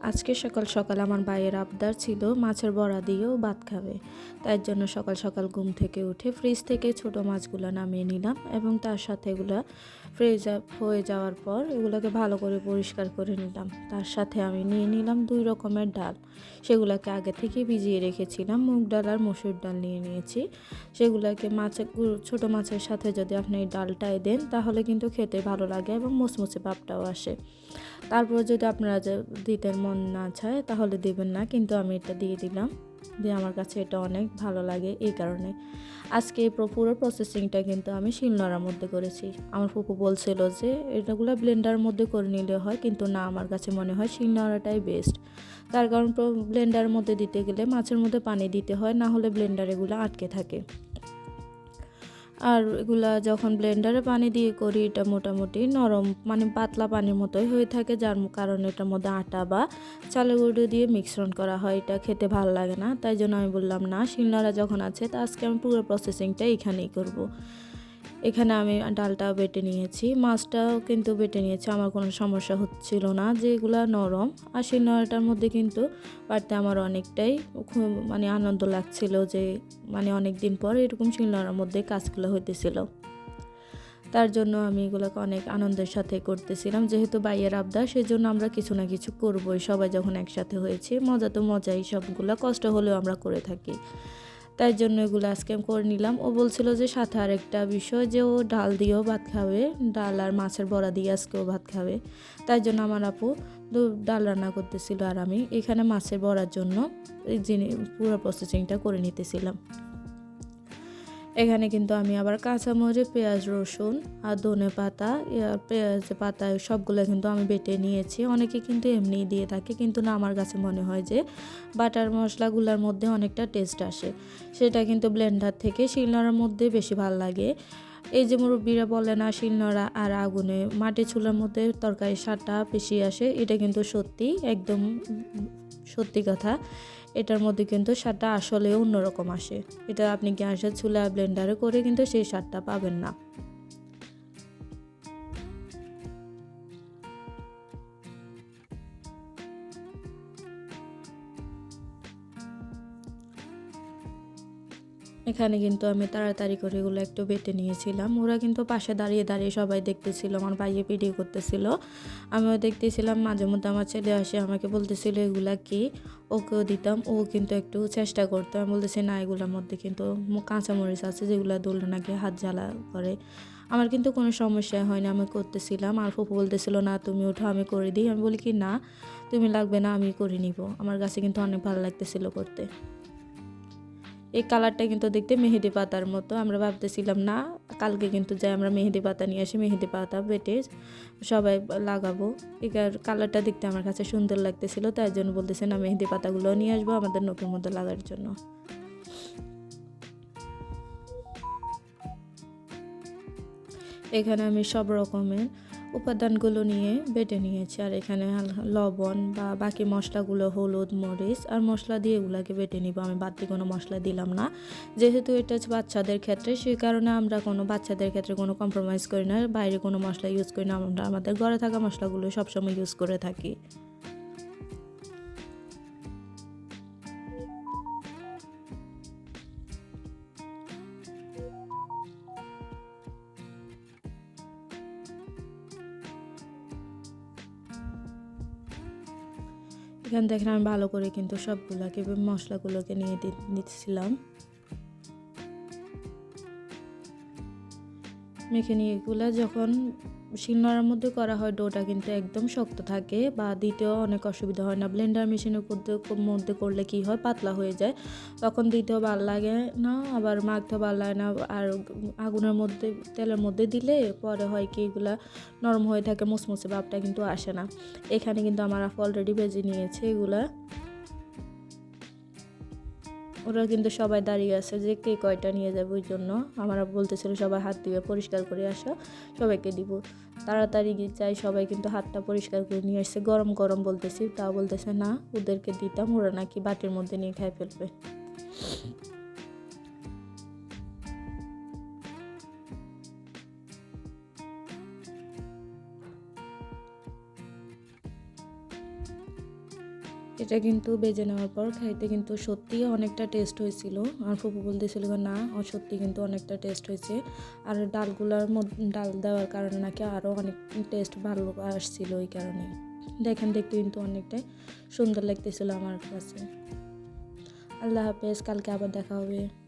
আজকে সকাল সকাল আমার ভাইয়ের আবদার ছিল মাছের বড়া দিয়েও ভাত খাবে। তাই জন্য সকাল সকাল ঘুম থেকে উঠে ফ্রিজ থেকে ছোট মাছগুলো নামিয়ে নিলাম এবং তার সাথে এগুলো ফ্রিজ হয়ে যাওয়ার পর এগুলোকে ভালো করে পরিষ্কার করে নিলাম। তার সাথে আমি নিয়ে নিলাম দুই রকমের ডাল। সেগুলোকে আগে থেকে ভিজিয়ে রেখেছিলাম, মুগ ডাল আর মসুর ডাল নিয়ে নিয়েছি। সেগুলোকে মাছের ছোট মাছের সাথে যদি আপনি ডালটাই দেন তাহলে কিন্তু খেতে ভালো লাগে এবং মুচমুচে ভাবটাও আসে। তারপর যদি আপনারা যে দিতে মন না চায়, তাহলে দিবেন না, কিন্তু আমি এটা দিয়ে দিলাম। দিয়ে আমার কাছে এটা অনেক ভালো লাগে এই কারণে। আজকে পুরো প্রসেসিংটা কিন্তু আমি শিলনোড়ার মধ্যে করেছি। আমার ফুপু বলছিল যে, এটাগুলো ব্লেন্ডারের মধ্যে করে নিলে হয়, কিন্তু না, আমার কাছে মনে হয় শিলনোড়াটাই বেস্ট তার কারণ ব্লেন্ডারের মধ্যে দিতে গেলে মাছের মধ্যে পানি দিতে হয়, না হলে ব্লেন্ডার এগুলো আটকে থাকে। আর এগুলা যখন ব্লেন্ডারে পানি দিয়ে করি, এটা মোটামুটি নরম মানে পাতলা পানির মতোই হয়ে থাকে, যার কারণে এটার মধ্যে আটা বা চালের গুঁড়ো দিয়ে মিশ্রণ করা হয় এটা খেতে ভালো লাগে না, তাই জন্য আমি বললাম, না শিলনারা যখন আছে, তা আজকে আমি পুরো প্রসেসিংটা এখানেই করব। এখানে আমি ডালটাও বেটে নিয়েছি, মাছটাও কিন্তু বেটে নিয়েছি, আমার কোনো সমস্যা হচ্ছিল না, যেগুলো নরম। আর সেই নরটার মধ্যে কিন্তু বাড়তে আমার অনেকটাই মানে আনন্দ লাগছিল যে মানে অনেক দিন পর এরকম শিলনোড়ার মধ্যে কাজগুলো হইতেছিল। তার জন্য আমি এগুলোকে অনেক আনন্দের সাথে করতেছিলাম, যেহেতু বাইয়ের আবদার, সেজন্য আমরা কিছু না কিছু করবোই, সবাই যখন একসাথে হয়েছে, মজা তো মজাই, সবগুলো কষ্ট হলেও আমরা করে থাকি। তাই জন্য এগুলো আজকে আমি করে নিলাম। ও বলছিল যে সাথে আর একটা বিষয় যে ও ডাল দিয়েও ভাত খাবে, ডাল আর মাছের বড়া দিয়ে আজকেও ভাত খাবে। তাই জন্য আমার আপু ডাল রান্না করতেছিল আর আমি এখানে মাছের বড়ার জন্য এই জিনিস পুরো প্রসেসিংটা করে নিতেছিলাম। এখানে কিন্তু আমি আবার কাঁচামরিচ, পেঁয়াজ, রসুন আর ধনে পাতা পেঁয়াজ, পাতা সবগুলো কিন্তু আমি বেটে নিয়েছি। অনেকে কিন্তু এমনিই দিয়ে থাকে, কিন্তু না আমার কাছে মনে হয় যে বাটার মশলাগুলোর মধ্যে অনেকটা টেস্ট আসে। সেটা কিন্তু ব্লেন্ডার থেকে শিলনোড়ার মধ্যে বেশি ভালো লাগে। এই যে মুরব্বীরা বলে না, শিলনোড়া আর আগুনে মাটি চুলার মধ্যে তরকারি স্বাদটা বেশি আসে, এটা কিন্তু সত্যি, একদম সত্যি কথা। এটার মধ্যে কিন্তু স্বাদটা আসলে অন্যরকম আসে। এটা আপনি গ্যাসের চুলা ব্লেন্ডারে করে কিন্তু সেই স্বাদটা পাবেন না। এখানে কিন্তু আমি তাড়াতাড়ি করে এগুলো একটু বেটে নিয়েছিলাম। ওরা কিন্তু পাশে দাঁড়িয়ে দাঁড়িয়ে সবাই দেখতেছিল, আমার ভাইয়ে ভিডিও করতেছিল। আমিও দেখতেছিলাম, মাঝে মধ্যে আমার ছেলে আসে, আমাকে বলতেছিল, এগুলা কি? ওকেও দিতাম, ও কিন্তু একটু চেষ্টা করতো। আমি বলতেছি, না, এগুলোর মধ্যে কিন্তু কাঁচামরিচ আছে, যেগুলো দোলে নাকি হাত জ্বালা করে। আমার কিন্তু কোনো সমস্যা হয় না, আমি করতেছিলাম। আর ফুপু বলতেছিল, না, তুমি ওঠো, আমি করে দিই। আমি বলি কি, না, তুমি লাগবে না, আমি করে নিব। আমার কাছে কিন্তু অনেক ভালো লাগতেছিল করতে। এই কালারটা কিন্তু দেখতে মেহেদি পাতার মতো। আমরা ভাবতেছিলাম, না, কালকে কিন্তু যাই, আমরা মেহেদি পাতা নিয়ে আসি, মেহেদি পাতা বেটে সবাই লাগাবো। এই কালারটা দেখতে আমার কাছে সুন্দর লাগতেছিল, তাই জন্য বলতেছে, না, মেহেদি পাতাগুলো নিয়ে আসব আমাদের নখের মধ্যে লাগার জন্য। এখানে আমি সব রকমের উপাদানগুলো নিয়ে বেটে নিয়েছি। আর এখানে লবণ বা বাকি মশলাগুলো হলুদ, মরিচ আর মশলা দিয়ে এগুলাকে বেটে নিব। আমি বাড়তি কোনো মশলা দিলাম না। যেহেতু এটা হচ্ছে বাচ্চাদের ক্ষেত্রে, সেই কারণে আমরা কোনো, বাচ্চাদের ক্ষেত্রে কোনো কম্প্রোমাইজ করি না। বাইরে কোনো মশলা ইউজ করি না। আমরা আমাদের ঘরে থাকা মশলাগুলো সবসময় ইউজ করে থাকি। এখান থেকে আমি ভালো করে কিন্তু সবগুলোকে মশলাগুলোকে নিয়ে দিচ্ছিলাম মেখে নিয়ে এগুলো যখন শিলনোড়ার মধ্যে করা হয় ডোটা কিন্তু একদম শক্ত থাকে বা দিতেও অনেক অসুবিধা হয় না। ব্লেন্ডার মেশিনের মধ্যে করলে কি হয়? পাতলা হয়ে যায়। তখন দিতেও ভালো লাগে না, আবার মাখতেও ভালো লাগে না। আর আগুনের মধ্যে, তেলের মধ্যে দিলে পরে হয় কি এগুলা নরম হয়ে থাকে মুসমুসে ভাবটা কিন্তু আসে না। এখানে কিন্তু আমার অলরেডি ভেজে নিয়েছে এগুলা। ওরা কিন্তু সবাই দাঁড়িয়ে আছে যে কে কয়টা নিয়ে যাবে ওই জন্য। আমরা বলতেছিল সবাই হাত ধুয়ে পরিষ্কার করে আসা, সবাইকে দিব। তাড়াতাড়ি চাই, সবাই কিন্তু হাতটা পরিষ্কার করে নিয়ে আসছে। গরম গরম বলতেছি তা বলতেছে না, ওদেরকে দিতাম, ওরা নাকি বাটির মধ্যে নিয়ে খাই ফেলবে। এটা কিন্তু বেজে নেওয়ার পর খাইতে কিন্তু সত্যিই অনেকটা টেস্ট হয়েছিল। আর ফুপু বলতেছিল না সত্যি কিন্তু অনেকটা টেস্ট হয়েছে। আর ডালগুলার ডাল দেওয়ার কারণে নাকি আরও অনেক টেস্ট ভালো আসছিল ওই কারণে। দেখেন, দেখতে কিন্তু অনেকটাই সুন্দর লাগতেছিল আমার কাছে। আল্লাহ হাফেজ, কালকে আবার দেখা হবে।